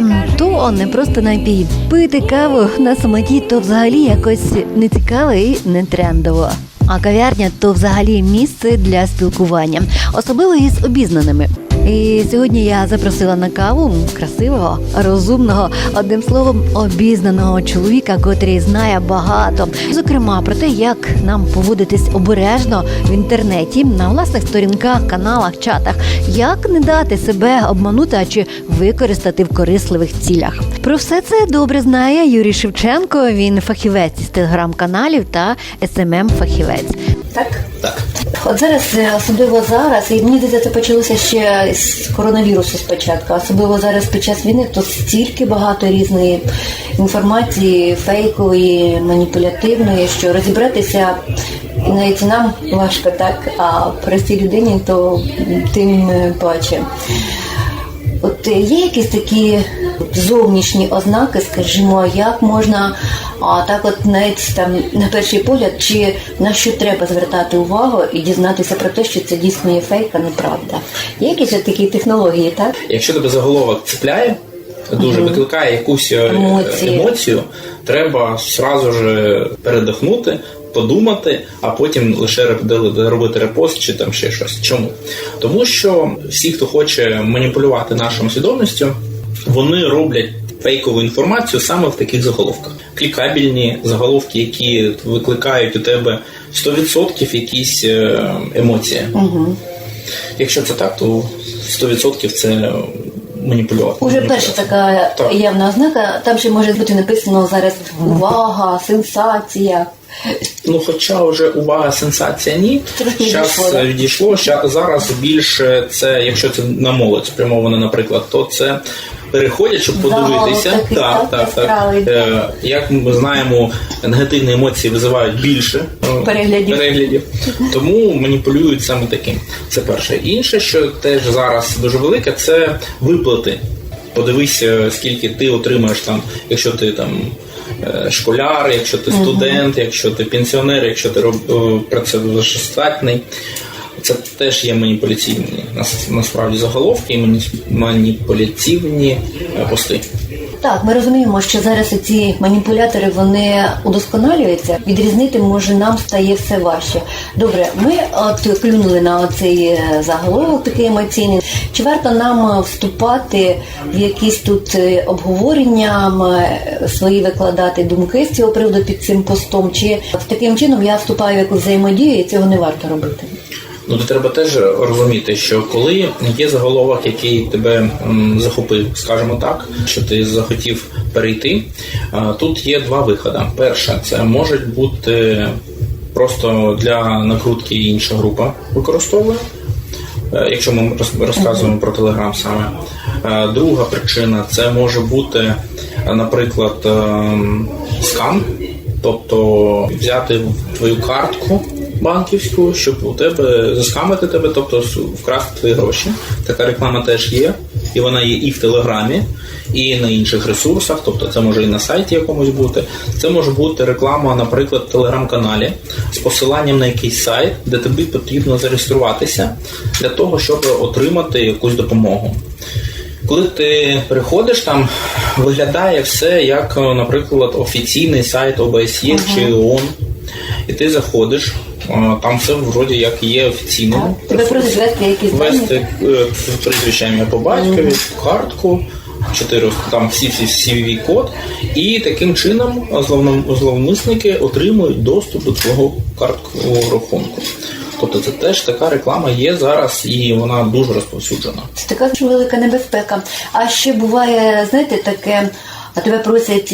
кава то не просто напій. Пити каву на самоті то взагалі якось нецікаво і не трендово. А кав'ярня то взагалі місце для спілкування, особливо із обізнаними. І сьогодні я запросила на каву красивого, розумного, одним словом, обізнаного чоловіка, котрий знає багато, зокрема про те, як нам поводитись обережно в інтернеті, на власних сторінках, каналах, чатах, як не дати себе обманути а чи використати в корисливих цілях. Про все це добре знає Юрій Шевченко. Він фахівець із телеграм-каналів та СММ фахівець. Так, Так. От зараз, е, особливо зараз, і мені здається, це почалося ще з коронавірусу спочатку. Особливо зараз під час війни, то стільки багато різної інформації, фейкової, маніпулятивної, що розібратися навіть нам важко так, а простій людині то тим е, паче. От е, є якісь такі зовнішні ознаки, скажімо, як можна а так, от навіть там на перший погляд, чи на що треба звертати увагу і дізнатися про те, що це дійсно є фейк, а неправда. Є якісь такі технології, так? Якщо тебе заголовок цепляє, дуже викликає якусь е, Емоції. емоцію, треба сразу ж передихнути, подумати, а потім лише робити репост чи там ще щось. Чому? Тому що всі, хто хоче маніпулювати нашою свідомістю, вони роблять. Фейкову інформацію саме в таких заголовках. Клікабельні заголовки, які викликають у тебе 100% якісь е, емоції. Угу. Якщо це так, то 100% це маніпулювати. Уже перша така Так. явна ознака, там ще може бути написано зараз увага, сенсація. Ну, хоча вже увага, сенсація ні. Зараз відійшло. Ща- зараз більше це, якщо це на молодь спрямовано, наприклад, то це переходять, щоб подивитися. так, так, так, яскравий. Е, Як ми знаємо, негативні емоції визивають більше е, Переглядів. переглядів. Тому маніпулюють саме таким. Це перше. Інше, що теж зараз дуже велике, це виплати. Подивися, скільки ти отримаєш там, якщо ти там е, школяр, якщо ти студент, якщо ти пенсіонер, якщо ти роб- е, працевлаштатний. Це теж є маніпуляційні нас- насправді заголовки і мані- маніпуляційні е, пости. Так, ми розуміємо, що зараз ці маніпулятори вони удосконалюються. Відрізнити може нам стає все важче. Добре, ми от клюнули на цей е, заголовок такий емоційний. Чи варто нам е, вступати в якісь тут обговорення, свої викладати думки з цього приводу під цим постом? Чи таким чином я вступаю в якусь взаємодію і цього не варто робити? Ну, то треба теж розуміти, що коли є заголовок, який тебе захопив, скажімо так, що ти захотів перейти, тут є два виходи. Перше, це може бути просто для накрутки інша група використовує. е, Якщо ми розказуємо про Телеграм саме. Е, Друга причина це може бути, е, наприклад, ем, скан, тобто взяти твою картку банківську, щоб у тебе заскамити тебе, тобто вкрасти твої гроші. Така реклама теж є, і вона є і в Телеграмі, і на інших ресурсах, тобто це може і на сайті якомусь бути. Це може бути реклама, наприклад, в телеграм-каналі з посиланням на якийсь сайт, де тобі потрібно зареєструватися для того, щоб отримати якусь допомогу. Коли ти приходиш, там виглядає все як, е, наприклад, офіційний сайт ОБСЄ чи ООН, і ти заходиш, е, там все вроді як є офіційним. Так. Тебе ввести якісь дані? Ввести е, прізвище ім'я по батькові, картку, чотири там всі всі cvv код, і таким чином зловмисники отримують доступ до твого карткового рахунку. Тобто це теж така реклама є зараз, і вона дуже розповсюджена. Це така велика небезпека. А ще буває, знаєте, таке. А тебе просять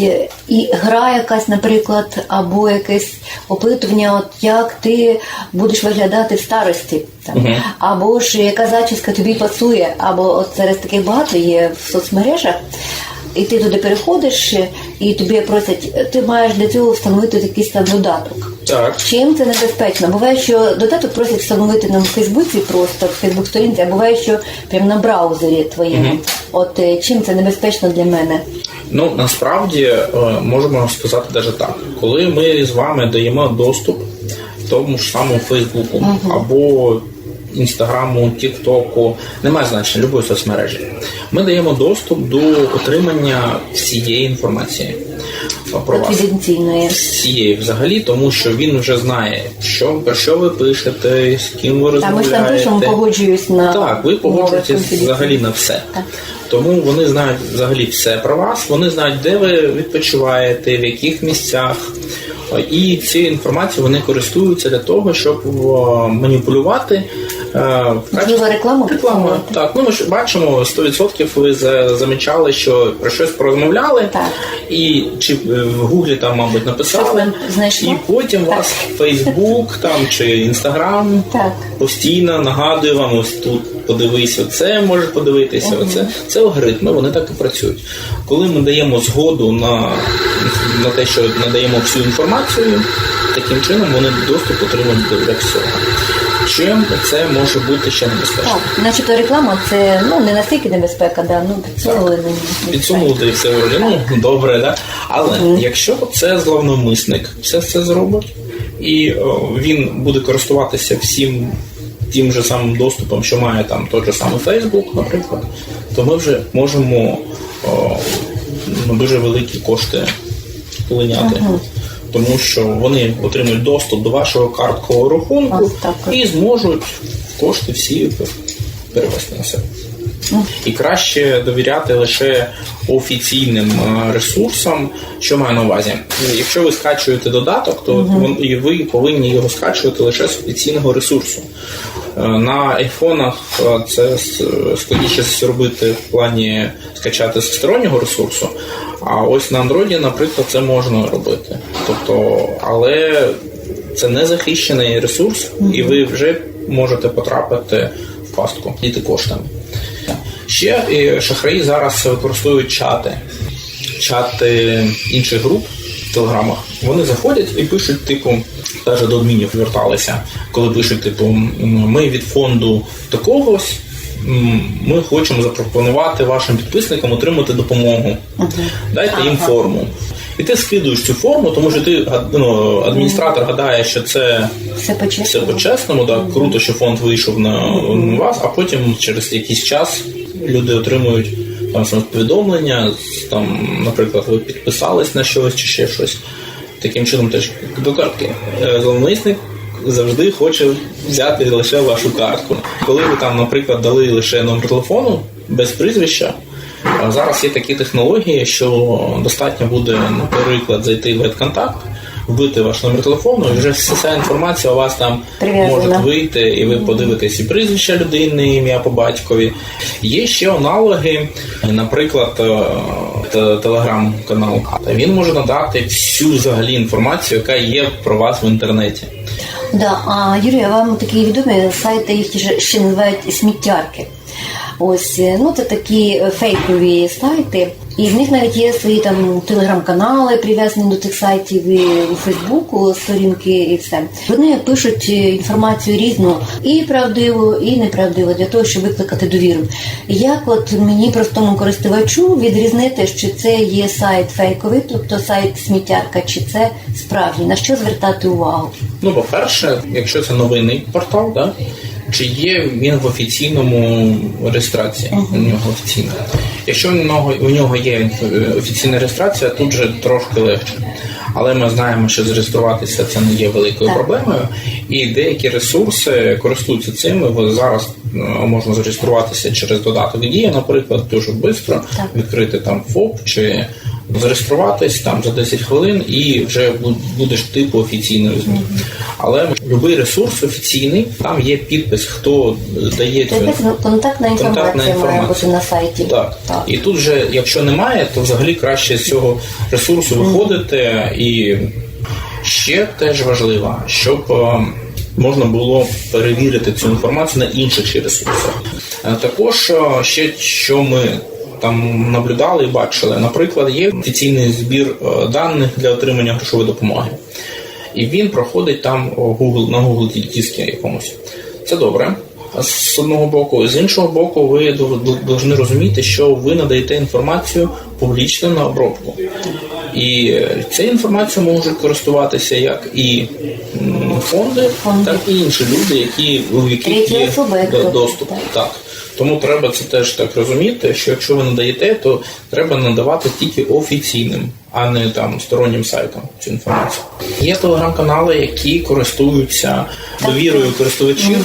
і гра якась, наприклад, або якесь опитування, от як ти будеш виглядати в старості, там, Мгм. або ж яка зачіска тобі пасує, або от зараз таких багато є в соцмережах. І ти туди переходиш, і тобі просять, ти маєш для цього встановити якийсь там додаток. Так. Чим це небезпечно? Буває, що додаток просять встановити на Фейсбуці, просто в Фейсбук сторінці, а буває, що прямо на браузері твоєму. Мгм. От е, чим це небезпечно для мене? Ну насправді е, можемо сказати навіть так, коли ми з вами даємо доступ тому ж самому Фейсбуку або інстаграму, тіктоку, немає значення любої соцмережі. Ми даємо доступ до отримання всієї інформації про вас всієї взагалі, тому що він вже знає, що про що ви пишете, з ким ви Та ми ж там розмовляєте. пишемо, погоджуюсь на Так, ви погоджуєтесь взагалі на все. Так. Тому вони знають взагалі все про вас, вони знають, де ви відпочиваєте, в яких місцях. І цією інформацією вони користуються для того, щоб маніпулювати. Е, в Можливо, рекламу Реклама, так. Ну ми ж бачимо 100% ви за- замічали, що про щось порозмовляли, Так. і чи е, в Гуглі там, мабуть, написали, і потім Так. вас Фейсбук там чи Інстаграм постійно нагадує вам ось тут подивись, оце можеш подивитися. Оце це алгоритми, вони так і працюють. Коли ми даємо згоду на, на те, що надаємо всю інформацію, таким чином вони доступ отримують до всього. Чим це може бути ще небезпечно? Так, начебто реклама це ну не настільки небезпека, да, ну підсунули все вроді, ну добре, да? Але якщо це зловномисник все це зробить, і о, він буде користуватися всім тим же самим доступом, що має там той же самий Facebook, наприклад, то ми вже можемо о, ну, дуже великі кошти вплиняти. Тому що вони отримують доступ до вашого карткового рахунку і зможуть кошти всі перевести на себе. І краще довіряти лише офіційним е, ресурсам, що маю на увазі. Якщо ви скачуєте додаток, то вон- і ви повинні його скачувати лише з офіційного ресурсу. Е, На айфонах е, це с- складніше зробити в плані скачати з стороннього ресурсу. А ось на Android, наприклад, це можна робити. Тобто, але це не захищений ресурс, і ви вже можете потрапити в пастку, діти коштами. Ще е, шахраї зараз використовують чати, чати інших груп в телеграмах. Вони заходять і пишуть, типу, навіть до адмінів зверталися, коли пишуть, типу, ми від фонду такогось. Ми хочемо запропонувати вашим підписникам отримати допомогу. Дайте їм форму. І ти скидуєш цю форму, тому що ти ну, адміністратор гадає, що це Все все по-чесному, так круто, що фонд вийшов на, на вас, а потім через якийсь час люди отримують там повідомлення, там, наприклад, ви підписались на щось чи ще щось. Таким чином теж до картки. Е, Зловмисник завжди хоче взяти лише вашу картку. Коли ви там, наприклад, дали лише номер телефону без прізвища. Зараз є такі технології, що достатньо буде, наприклад, зайти в контакт, вбити ваш номер телефону, і вже вся інформація у вас там Прив'язана. може вийти, і ви подивитесь і прізвище людини, ім'я по батькові. Є ще аналоги, наприклад, е, телеграм-канал. Він може надати всю взагалі інформацію, яка є про вас в інтернеті. Да, а Юрія, вам такі відомі сайти, їх ще називають сміттярки. Ось, е, ну це такі е, фейкові сайти, і в них навіть є свої там телеграм-канали, прив'язані до цих сайтів і у Фейсбуку, сторінки і все. Вони пишуть е, інформацію різну, і правдиву, і неправдиву, для того, щоб викликати довіру. Як от мені простому користувачу відрізнити, що це є сайт фейковий, тобто сайт сміттярка, чи це справжній, на що звертати увагу? Ну, по-перше, якщо це новинний портал, да, чи є він в офіційному реєстрації? У нього офіційна. Якщо у нього, у нього є е, офіційна реєстрація, тут же трошки легше. Але ми знаємо, що зареєструватися це не є великою Так. проблемою, і деякі ресурси користуються цим. Зараз е, можна зареєструватися через додаток дія, наприклад, дуже швидко, відкрити там ФОП чи зареєструватись там за 10 хвилин і вже будеш типу офіційної ЗМІ. Але будь-який ресурс офіційний, там є підпис, хто дає цю контактна інформація, Контактна має бути на сайті. так. так. І тут же, якщо немає, то взагалі краще з цього ресурсу виходити. І ще теж важливо, щоб е, можна було перевірити цю інформацію на інших ресурсах. Е, Також е, ще що ми. Там наблюдали і бачили, наприклад, є офіційний збір е, даних для отримання грошової допомоги, і він проходить там Google, на Google дискі якомусь. Це добре, з одного боку, з іншого боку, ви повинні розуміти, що ви надаєте інформацію публічно на обробку. І цією інформацією можуть користуватися як і фонди, Фонди. так і інші люди, які у яких є доступ. так. Тому треба це теж так розуміти, що якщо ви надаєте, то треба надавати тільки офіційним, а не там стороннім сайтам цю інформацію. Є телеграм-канали, які користуються довірою користувачів,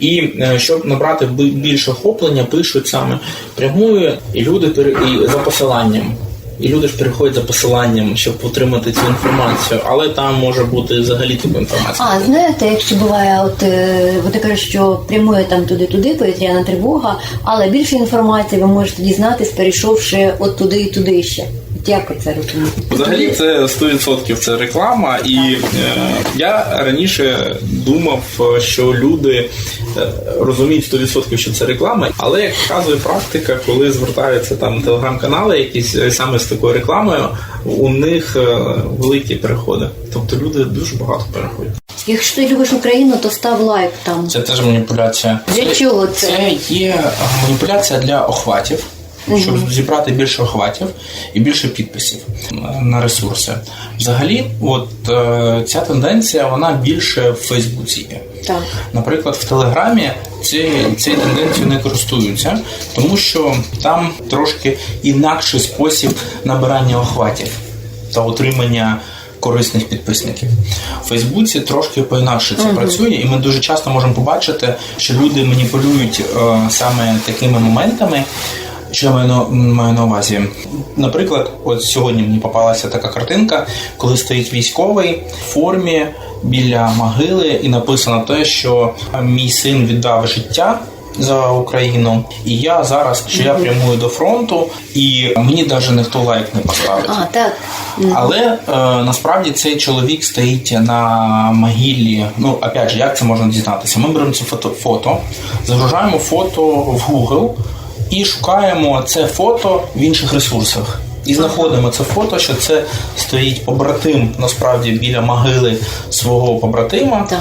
і е, щоб набрати більше охоплення, пишуть саме прямою, і люди і за посиланням. І люди ж переходять за посиланням, щоб отримати цю інформацію, але там може бути взагалі типу інформація. А знаєте, якщо буває, от ви от ти кажеш, що прямує там туди-туди, повітряна тривога, але більше інформації ви можете дізнатись, перейшовши от туди і туди ще. Як це розумієте? Взагалі це 100% це реклама, і е, я раніше думав, що люди е, розуміють 100% що це реклама, але як показує практика, коли звертаються там телеграм-канали, якісь е, саме з такою рекламою, у них е, великі переходи. Тобто люди дуже багато переходять. Якщо ти любиш Україну, то став лайк там. Це теж маніпуляція. Для чого це? Це є маніпуляція для охватів, щоб зібрати більше охватів і більше підписів на ресурси. Взагалі, от е, ця тенденція вона більше в Фейсбуці є. Так. Наприклад, в Телеграмі ці, цією тенденцією не користуються, тому що там трошки інакший спосіб набирання охватів та отримання корисних підписників. В Фейсбуці трошки по-інакше це працює, і ми дуже часто можемо побачити, що люди маніпулюють е, саме такими моментами. Що я маю на, маю на увазі? Наприклад, от сьогодні мені попалася така картинка, коли стоїть військовий в формі біля могили, і написано те, що мій син віддав життя за Україну, і я зараз що я прямую до фронту, і мені навіть ніхто лайк не поставить. А, так. Але е, насправді цей чоловік стоїть на могилі. Ну, опять же, як це можна дізнатися? Ми беремо це фото, фото загружаємо фото в Google і шукаємо це фото в інших ресурсах. І знаходимо це фото, що це стоїть побратим насправді біля могили свого побратима. Так.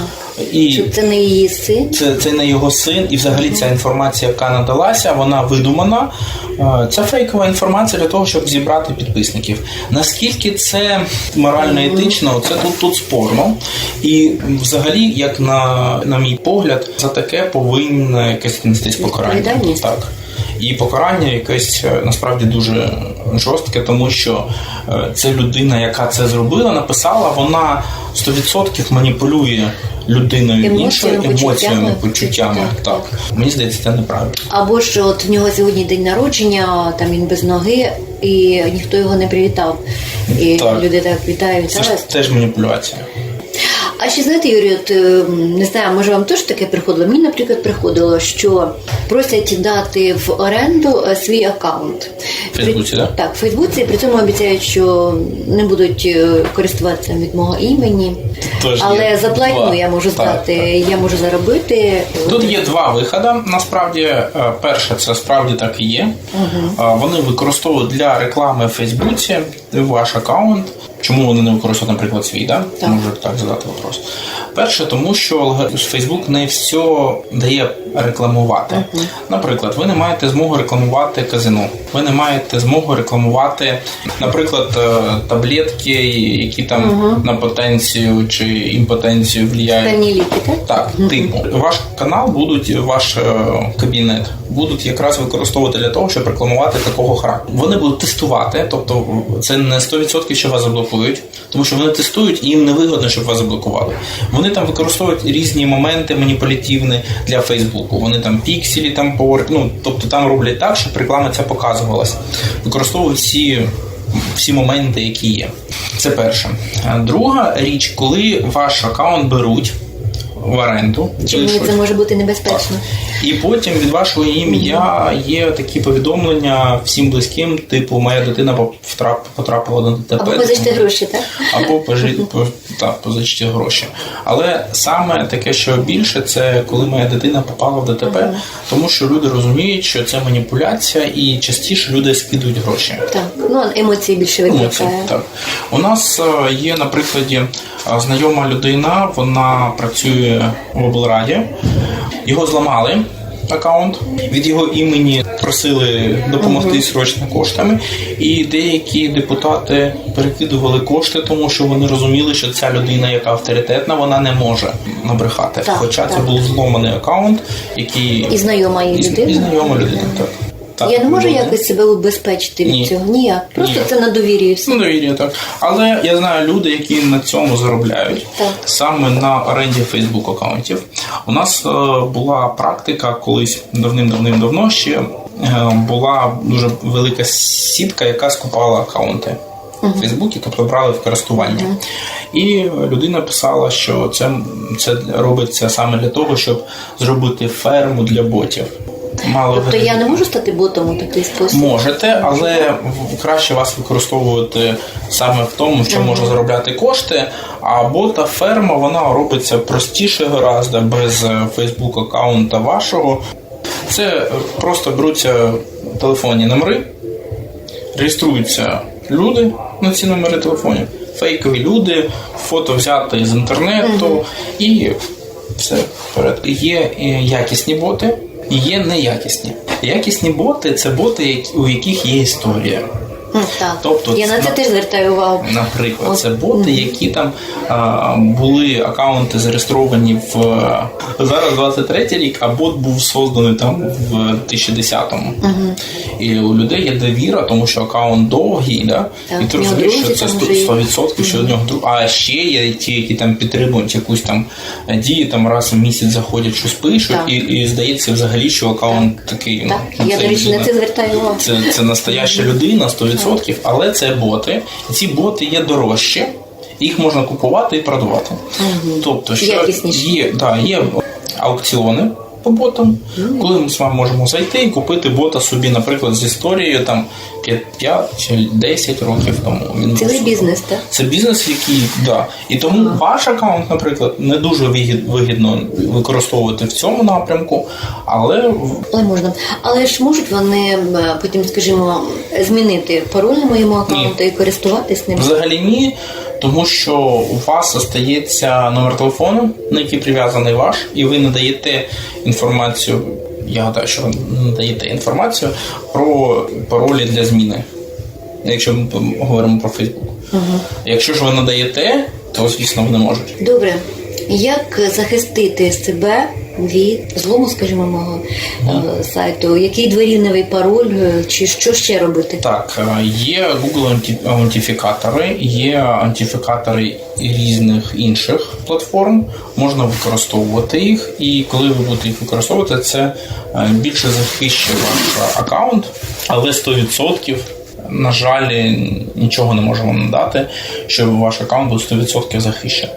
І Щоб це не її син. це, це не його син, і взагалі ця інформація, яка надалася, вона видумана. Це фейкова інформація для того, щоб зібрати підписників. Наскільки це морально етично, це тут, тут спорно. І взагалі, як на, на мій погляд, за таке повинне якесь нестись покарання. Так. І покарання якесь е, насправді дуже жорстке, тому що е, це людина, яка це зробила, написала, вона 100% маніпулює людиною Емоціями, іншою емоціями, почуттями. почуттями. Так, Так, мені здається, це неправильно. Або ж от в нього сьогодні день народження, там він без ноги, і ніхто його не привітав. І Так. люди так вітають Це ж теж маніпуляція. А ще знаєте, Юрій, от е, не знаю, може вам теж таке приходило. Мені, наприклад, приходило, що просять дати в оренду е, свій аккаунт. В Фейсбуці, да? Так, в Фейсбуці, при цьому обіцяють, що не будуть е, користуватися від мого імені. Теж Але є за платню два. я можу Так, здати, так. я можу заробити. Тут є два виходи. Насправді, перше, це справді так і є. Е, Вони використовують для реклами в Фейсбуці ваш аккаунт. Чому вони не використовують, наприклад, свій, да? Так. Можу так задати вопрос. Перше, тому що Facebook не все дає рекламувати. Наприклад, ви не маєте змогу рекламувати казино. Ви не маєте змогу рекламувати, наприклад, е, таблетки, які там на потенцію чи імпотенцію влияють. Ліки, так? Так, типу, ваш канал будуть, ваш е, кабінет будуть якраз використовувати для того, щоб рекламувати такого характеру. Вони будуть тестувати, тобто це не 100% що вас заблокують, тому що вони тестують і їм не вигодно, щоб вас заблокували. Вони там використовують різні моменти маніпулятивні для Фейсбуку. Вони там пікселі там повер... ну, тобто там роблять так, щоб реклама ця показувалась. Використовують всі всі моменти, які є. Це перше. Друга річ, коли ваш аккаунт беруть в оренду, Чи це може бути небезпечно? і потім від вашого ім'я є такі повідомлення всім близьким, типу, моя дитина потрапила на ДТП. Або позичте гроші, так? Або так, позичте гроші. Але саме таке, що більше, це коли моя дитина попала в ДТП, тому що люди розуміють, що це маніпуляція, і частіше люди скидують гроші. Так. Ну, емоції більше Емоції, викликає. так. У нас е, є на прикладі е, знайома людина, вона працює в облраді. Його зламали аккаунт. Від його імені просили допомогти срочно коштами. І деякі депутати перекидували кошти, тому що вони розуміли, що ця людина, яка авторитетна, вона не може набрехати. Так, Хоча це був зломаний аккаунт, який І знайома її людина. і знайома людина. Так. Так, Я не можу було. якось себе убезпечити від Ні. цього. Ніяк. Просто Ні. це на довір'ї все. Ну, довір'я, так. Але я знаю люди, які на цьому заробляють Так. саме на оренді Фейсбук аккаунтів. У нас е, була практика колись давним-давним-давно ще е, була дуже велика сітка, яка скупала аккаунти. в Фейсбуці, тобто брали в користування. І людина писала, що це, це робиться саме для того, щоб зробити ферму для ботів. Мало Тобто я не можу стати ботом у такий спосіб. Можете, але краще вас використовувати саме в тому, що можна заробляти кошти. А бота ферма вона робиться простіше гораздо без Фейсбук аккаунта вашого. Це просто беруться телефонні номери, реєструються люди на ці номери телефонів, фейкові люди, фото взяти з інтернету і все вперед. Є е, якісні боти, є неякісні. Якісні боти це боти, у яких є історія. М, Так. Тобто я на це теж звертаю увагу. Наприклад, От. це боти, які там а, були акаунти зареєстровані в зараз 23 рік, а бот був созданий там в 2010-му. І у людей є довіра, тому що акаунт довгий, да? Так, і ти розумієш, що це 100%, вже 100% що у нього друг. А ще є ті, які там підтримують якусь там дію, там раз в місяць заходять, щось пишуть, Так. і, і здається взагалі, що акаунт такий. ну, я, до речі, на це звертаю увагу. Це, це настояща людина 100%, але це боти. І ці боти є дорожчі, їх можна купувати і продавати. Тобто, що є, да, є аукціони по ботам, коли ми з вами можемо зайти і купити бота собі, наприклад, з історією там 5 чи 10 років тому. Він Цілий бізнес, так? Це бізнес, який да. І тому ваш аккаунт, наприклад, не дуже вигід- вигідно використовувати в цьому напрямку, але Але можна. Але ж можуть вони е, потім, скажімо, змінити пароль на моєму аккаунту і користуватись ним. Взагалі ні, тому що у вас остається номер телефону, на який прив'язаний ваш, і ви надаєте інформацію. Я гадаю, що ви надаєте інформацію про паролі для зміни. Якщо ми говоримо про Фейсбук. Якщо ж ви надаєте, то звісно вони можуть. Добре. Як захистити себе від злому, скажімо, мого е, сайту? Який дворівневий пароль, е, чи що ще робити? Так, е, є Google аутентифікатори, є антифікатори різних інших платформ. Можна використовувати їх, і коли ви будете їх використовувати, це більше захищає ваш аккаунт, але 100% на жаль, нічого не можемо надати, щоб ваш аккаунт був 100% захищений.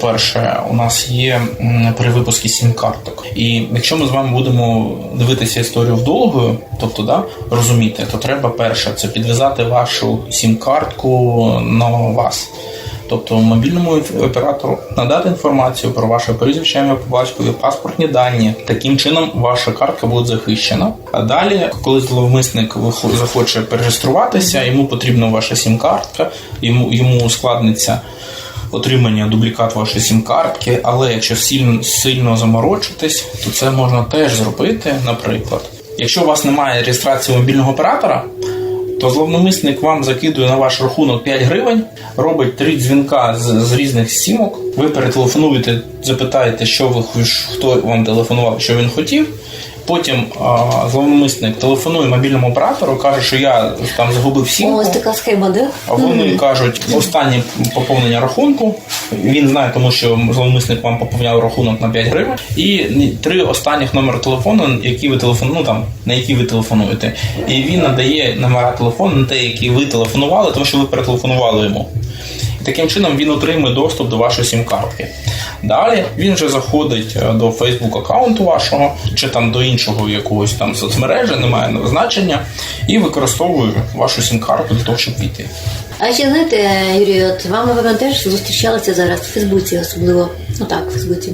По-перше, у нас є м, перевипуски сім-карток. І якщо ми з вами будемо дивитися історію вдовгою, тобто да, розуміти, то треба перше це підв'язати вашу сім-картку на вас. Тобто мобільному оператору надати інформацію про ваше прізвище, ім'я по батькові, паспортні дані. Таким чином ваша картка буде захищена. А далі, коли зловмисник захоче перереєструватися, йому потрібна ваша сім-картка, йому, йому ускладниться отримання дублікат вашої сім-картки, але якщо сильно, сильно заморочитись, то це можна теж зробити, наприклад. Якщо у вас немає реєстрації мобільного оператора, то зловмисник вам закидує на ваш рахунок 5 гривень, робить три дзвінка з, з різних сімок. Ви перетелефонуєте, запитаєте, що ви хто вам телефонував, що він хотів. Потім а, зловмисник телефонує мобільному оператору, каже, що я там загубив сімку. Ось така схема, да? А вони кажуть, останнє поповнення рахунку. Він знає, тому що зловмисник вам поповняв рахунок на 5 гривень. І три останніх номери телефону, які ви телефон, ну, там, на які ви телефонуєте. І він надає номера телефону на те, які ви телефонували, тому що ви перетелефонували йому. Таким чином він отримує доступ до вашої сім-картки. Далі він вже заходить е, до Facebook аккаунту вашого, чи там до іншого якогось там соцмережі, немає значення, і використовує вашу сім-картку для того, щоб війти. А ще знаєте, Юрій, от вам напевно теж зустрічалися зараз в Фейсбуці, особливо ну так, в Фейсбуці.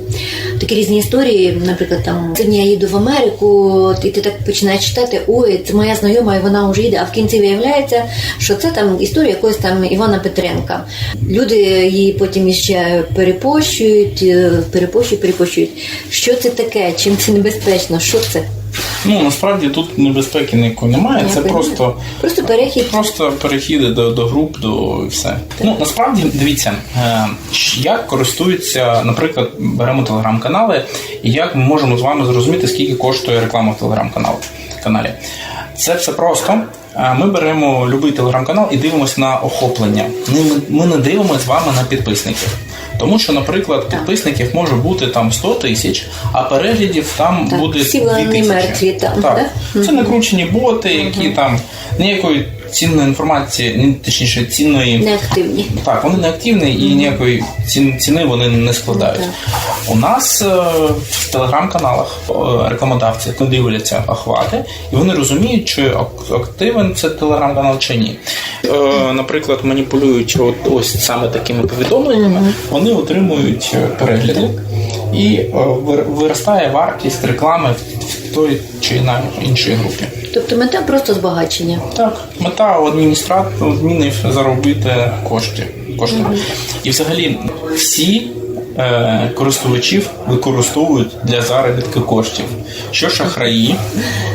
Такі різні історії. Наприклад, там сьогодні я їду в Америку, і ти так починаєш читати, ой, це моя знайома, і вона вже їде. А в кінці виявляється, що це там історія якогось там Івана Петренка. Люди її потім іще перепощують, е, перепощують, перепощують. Що це таке? Чим це небезпечно? Що це? Ну насправді тут небезпеки ніякої немає. Це просто просто перехід. Просто перехіди до, до груп, до і все. Ну насправді дивіться, е, як користуються, наприклад, беремо телеграм-канали, і як ми можемо з вами зрозуміти, скільки коштує реклама в телеграм-каналі. каналі. Це все просто. Е, Ми беремо будь-який телеграм-канал і дивимося на охоплення. Ми не дивимося з вами на підписників. Тому що, наприклад, підписників може бути там 100 тисяч, а переглядів там Так, буде 2 тисячі. мертві там, так. да? Це накручені боти, які там ніякої цінної інформації, ні, точніше, цінної. Неактивні. Так, вони не активні і ніякої ці- ціни вони не складають. У нас е, в телеграм-каналах рекламодавці дивляться охвати, і вони розуміють, чи активен це телеграм-канал чи ні. Е, Наприклад, маніпулюючи от ось саме такими повідомленнями, вони отримують е, перегляди. І виростає вартість реклами в той чи на іншій групі. Тобто мета просто збагачення. Так, мета у адміністра- у адмінів заробити кошти. кошти. І взагалі всі е, користувачів використовують для заробітки коштів. Що шахраї,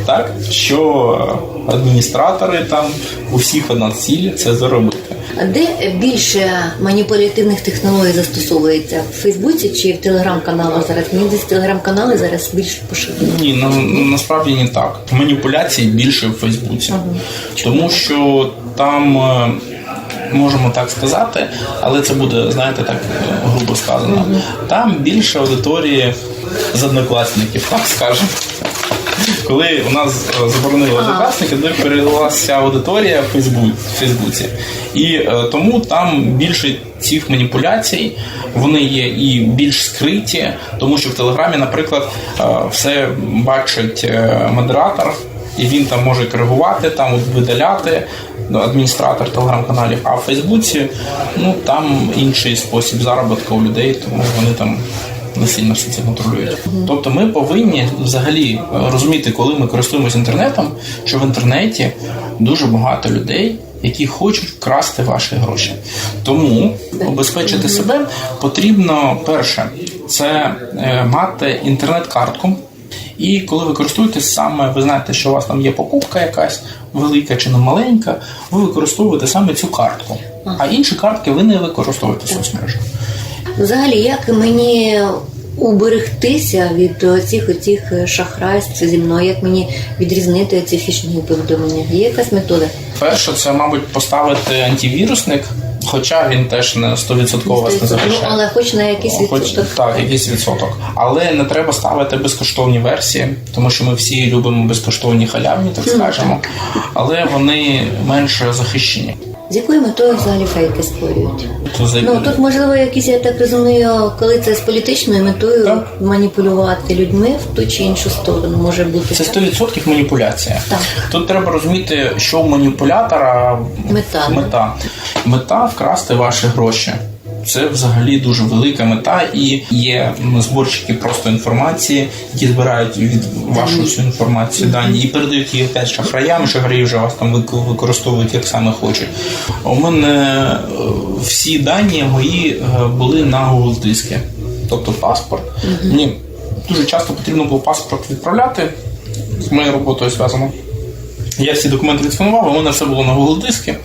так, що адміністратори там, у всіх одна ціль це заробити. А де більше маніпулятивних технологій застосовується? В Фейсбуці чи в телеграм-каналах зараз? Мені десь телеграм-канали зараз більш поширені. Ні, на, насправді не так. Маніпуляцій більше в Фейсбуці. Тому що там. е, Можемо так сказати, але це буде, знаєте, так е, грубо сказано. Там більше аудиторії з однокласників, так скажемо. Коли у нас е, заборонили однокласники, то перелилася аудиторія в Фейсбуці. І е, тому там більше цих маніпуляцій, вони є і більш скриті, тому що в Телеграмі, наприклад, е, все бачить модератор, і він там може коригувати, там видаляти ну, адміністратор телеграм-каналів. А в Фейсбуці ну там інший спосіб заробітку у людей, тому вони там не сильно все це контролюють. Тобто ми повинні взагалі е, розуміти, коли ми користуємося інтернетом, що в інтернеті дуже багато людей. Які хочуть вкрасти ваші гроші, тому обезпечити себе потрібно перше це е, мати інтернет-картку. І коли ви користуєтесь саме, ви знаєте, що у вас там є покупка якась велика чи не маленька, ви використовуєте саме цю картку. А інші картки ви не використовуєте в соцмережах. Взагалі, як мені уберегтися від цих оцих шахрайств зі мною, як мені відрізнити ці фішингові повідомлення? Є якась метода? Перше, це, мабуть, поставити антивірусник, хоча він теж не 100% вас не Ну, але хоч на якийсь Хоч, відсоток. так, якийсь відсоток. Але не треба ставити безкоштовні версії, тому що ми всі любимо безкоштовні халявні, так скажемо. Але вони менше захищені. З якою метою взагалі фейки створюють? Ну тут можливо якісь, я так розумію, коли це з політичною метою Так. маніпулювати людьми в ту чи іншу сторону може бути Це 100% маніпуляція. Так. Тут треба розуміти, що у маніпулятора Мета, мета. Мета вкрасти ваші гроші. Це взагалі дуже велика мета, і є зборщики просто інформації, які збирають від вашу всю інформацію дані і передають її опять шахраям. Шахраї вже вас там використовують як саме хочуть. У мене е, всі дані мої е, були на Google диски, тобто паспорт. Мені дуже часто потрібно було паспорт відправляти з моєю роботою зв'язано. Я всі документи відсканував, у мене все було на Google диски.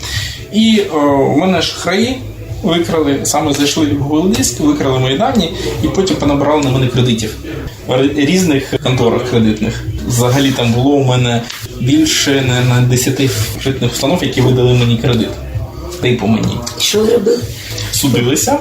І е, у мене шахраї викрали, саме зайшли в Google диск, викрали мої дані і потім понабирали на мене кредитів в різних конторах кредитних. Взагалі там було у мене більше не на 10 кредитних установ, які видали мені кредит. Типу мені Що ви робили? судилися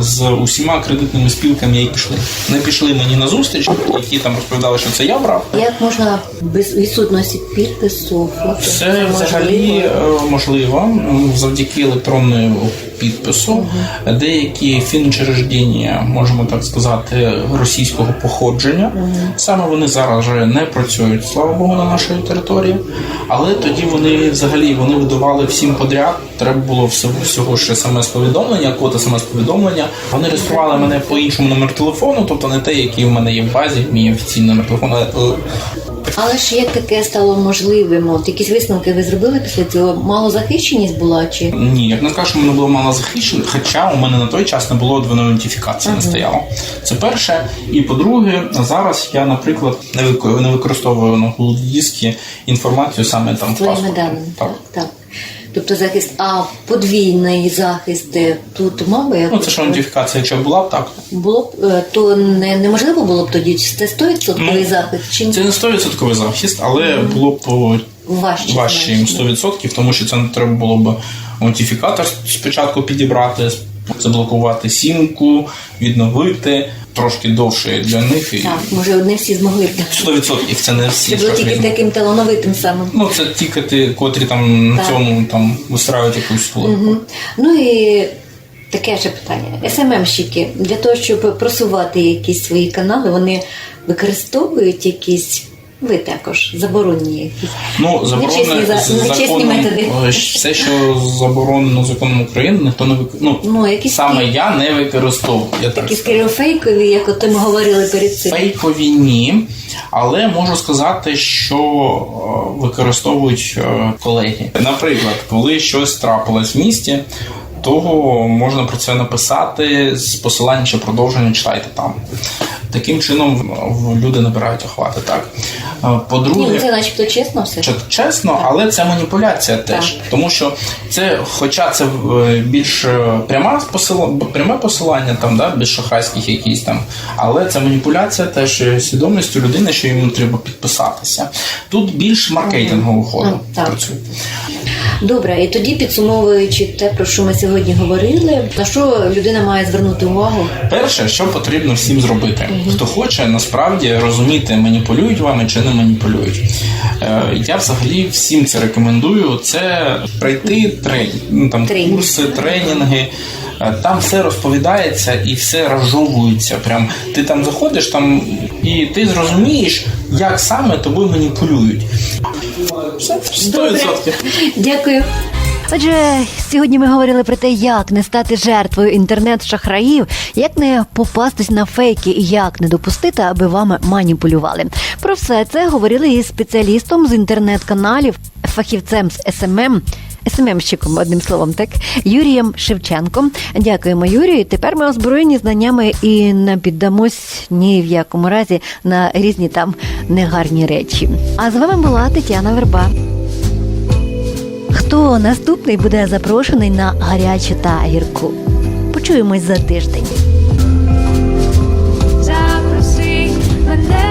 з усіма кредитними спілками, які пішли. Не пішли мені на зустріч, які там розповідали, що це я брав. Як можна без відсутності підпису, фото? Це взагалі можливо? е, можливо завдяки електронної підпису. Деякі фінучреждення, можемо так сказати, російського походження. Саме вони зараз вже не працюють, слава Богу, на нашій території. Але тоді вони взагалі вони видавали всім подряд. Треба було всього, ще смс-повідомлення, код смс-повідомлення. Вони реєстрували мене по іншому номеру телефону, тобто не те, який в мене є в базі, мій офіційний номер телефону. Але ж як таке стало можливим? От якісь висновки ви зробили після цього? Малозахищеність була чи Ні, як не скажу, що мене було мало захищено, хоча у мене на той час не було двойної ідентифікації, не стояло. Це перше. І по-друге, зараз я, наприклад, не вик- використовую на Google диски інформацію саме там в паспорті. Так. так. Тобто захист, а подвійний захист е, тут мав би Ну, це ж ідентифікація, якщо була б так. було б е, то не, неможливо було б тоді це 100% Ну, захист чи Це не 100% захист, але було б важче? важче їм 100%, тому що це не треба було б аутентифікатор спочатку підібрати, заблокувати сімку, відновити трошки довше для них. І Так, може, не всі змогли б. 100% це не всі. Це було тільки візьмуть. таким талановитим самим. Ну, це тільки ти, котрі там на цьому там вистраюють якусь. Мгм. Ну і таке ще питання. СММщики для того, щоб просувати якісь свої канали, вони використовують якісь. Ви також заборонні якісь. Ну, заборонено Нечесні за- нечесні законом, методи. все, що заборонено законом України, ніхто не вик... ну, Ну, якісь саме такі- я не використовую. Я Такі фейкові, як от ми говорили перед цим. Фейкові ні, але можу сказати, що е, використовують е, колеги. Наприклад, коли щось трапилось в місті, то можна про це написати з посиланням чи продовження читайте там. Таким чином люди набирають охвати. Так по-друге, ну це начебто чесно все. Чесно, але це маніпуляція теж, Так. тому що це, хоча це е, більш е, пряма посила, пряме посилання, там да, більш шахрайських якісь там, але це маніпуляція теж свідомістю людини, що йому треба підписатися. Тут більш маркетингового ходу працює. Добре, і тоді підсумовуючи те, про що ми сьогодні говорили, на що людина має звернути увагу? Перше, що потрібно всім зробити, хто хоче насправді розуміти, маніпулюють вами чи не маніпулюють. Е, Я взагалі всім це рекомендую. Це пройти трен... ну, там Тренінг. курси, тренінги. Е, Там все розповідається і все розжовується. Прям ти там заходиш там і ти зрозумієш, як саме тобою маніпулюють. Все 100%. Дякую. Отже, сьогодні ми говорили про те, як не стати жертвою інтернет-шахраїв, як не попастись на фейки і як не допустити, аби вами маніпулювали. Про все це говорили із спеціалістом з інтернет-каналів, фахівцем з СММ. СММщиком, одним словом, так Юрієм Шевченком. Дякуємо, Юрію. Тепер ми озброєні знаннями і не піддамось ні в якому разі на різні там негарні речі. А з вами була Тетяна Верба. Хто наступний буде запрошений на гарячу та гірку? Почуємось за тиждень. Запроси мене